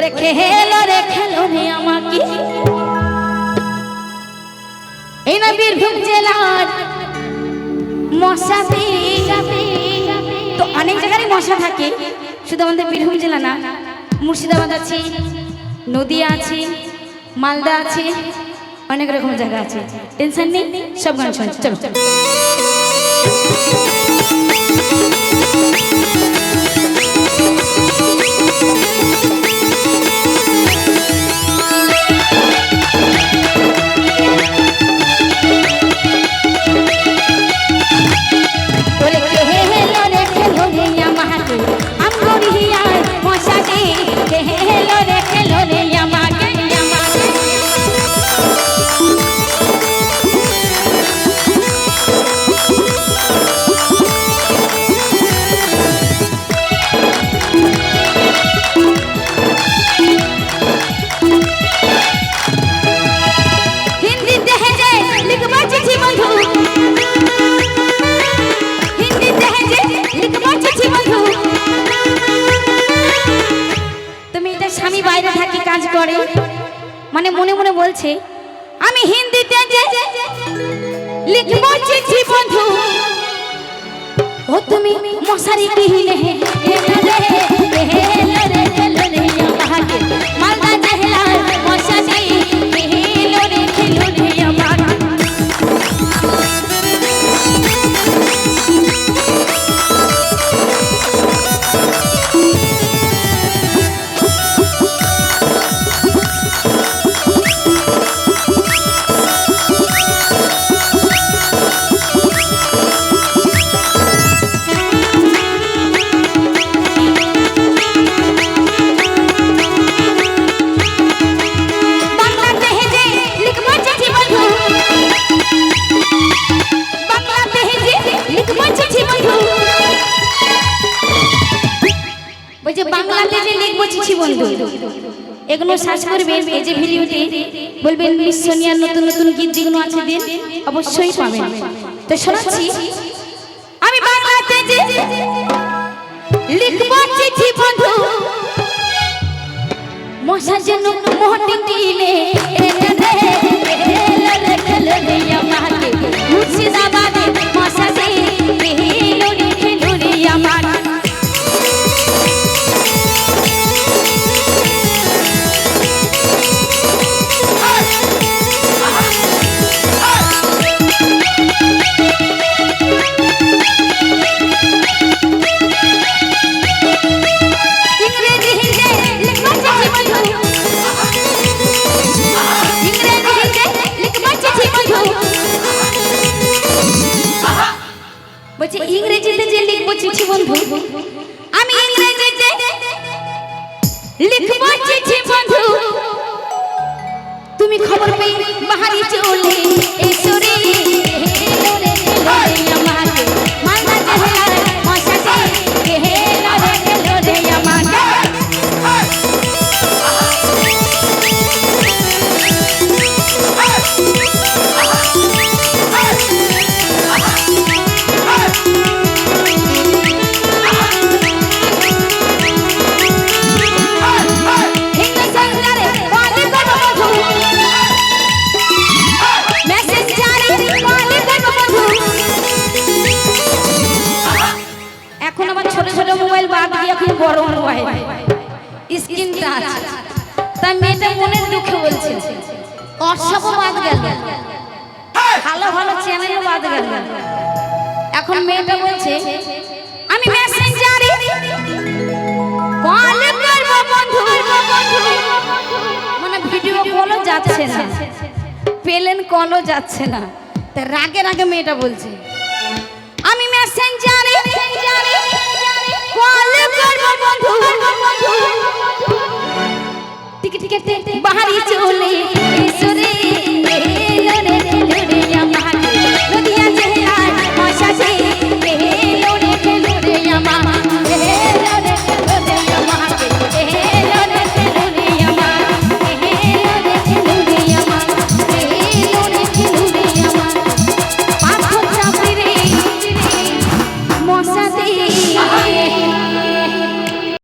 ওরে খেলো রে খেলো রে আমাকে। এই না বীরভূম জেলার মশা তো অনেক জায়গায় মশা থাকে, শুধু আমাদের বীরভূম জেলা না, মুর্শিদাবাদ আছে, নদিয়া আছে, মালদা আছে, অনেক রকম জায়গা আছে। টেনশন নেই, সব গান শোনো চলো। ওরে স্বামী বাইরে থাকি কাজ করে মানে মনে মনে বলছে আমি হিন্দিতে যে লিখব চিঠি বন্ধু ও তুমি মশারি কিনে মালদা বলছে বাংলাদেশে লিখব চিঠি বন্ধু এগুলো সার্চ করবেন এই যে ভিডিওতে বলবেন, মিস সোনিয়ার নতুন নতুন গীত যেগুলো আছে দিন, অবশ্যই পাবেন। তো শোনাচ্ছি, আমি বাংলাদেশে লিখব চিঠি বন্ধু, মশার জন্য মোহটি কিনে বলছে, ইংরেজিতে যে লিখব চিঠি বন্ধু? আমি ইংরেজিতে লিখব চিঠি বন্ধু। তুমি খবর পেয়ে বাহারি চলে এসো বড় মোবাইল স্ক্রিন টাচ। তাই মেয়েটা মনের দুঃখে বলছে অসব বাদ গেল। ভালো ভালো চ্যানেলও বাদ গেল। এখন মেয়েটা বলছে আমি মেসেঞ্জারে কল করব বন্ধু। মানে ভিডিও কলও যাচ্ছে না। পেলেন কলও যাচ্ছে না। তা রাগে রাগে মেয়েটা বলছে আমি মেসেঞ্জারে কল টিকে টিকে বাহারি চলে এসরে